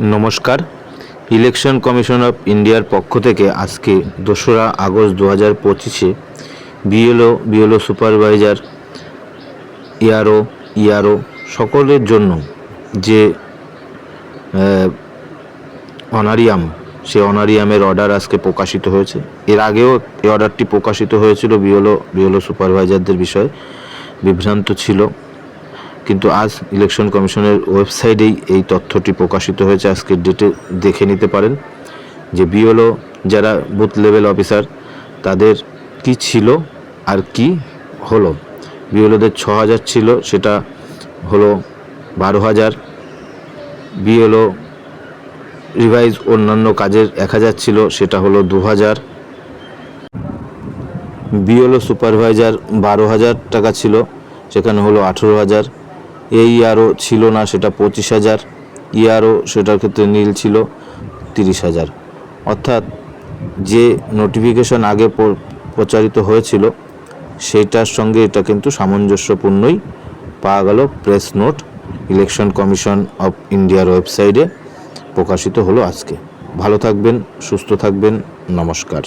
নমস্কার। Election commission of ইন্ডিয়ার পক্ষ থেকে আজকে দোসরা আগস্ট দু হাজার পঁচিশে বিএলও বিএলও সুপারভাইজার, ইয়ারও ইয়ারও সকলের জন্য যে অনারিয়াম, সে অনারিয়ামের অর্ডার আজকে প্রকাশিত হয়েছে। এর আগেও এই অর্ডারটি প্রকাশিত হয়েছিল বিএলও বিএলও সুপারভাইজারদের বিষয়ে। বিভ্রান্ত ছিল। কিন্তু আজ ইলেকশন কমিশনের ওয়েবসাইটেই এই তথ্যটি প্রকাশিত হয়েছে। আজকের ডেটে দেখে নিতে পারেন যে বিএলও যারা বুথ লেভেল অফিসার, তাদের কি ছিল আর কি হলো? বিএলওদের ছ হাজার ছিল, সেটা হলো বারো হাজার। বিএলও রিভাইজ অন্যান্য কাজের এক হাজার ছিল, সেটা হলো দু হাজার। বিএলও সুপারভাইজার বারো হাজার টাকা ছিল, সেখানে হলো আঠেরো হাজার। এই আরও ছিল না, সেটা পঁচিশ হাজার। ইয়ারও সেটার ক্ষেত্রে নীল ছিল তিরিশ হাজার। অর্থাৎ যে নোটিফিকেশন আগে প্রচারিত হয়েছিল সেইটার সঙ্গে এটা কিন্তু সামঞ্জস্যপূর্ণই পাওয়া গেল press note election commission of ইন্ডিয়ার ওয়েবসাইটে প্রকাশিত হলো আজকে। ভালো থাকবেন, সুস্থ থাকবেন, নমস্কার।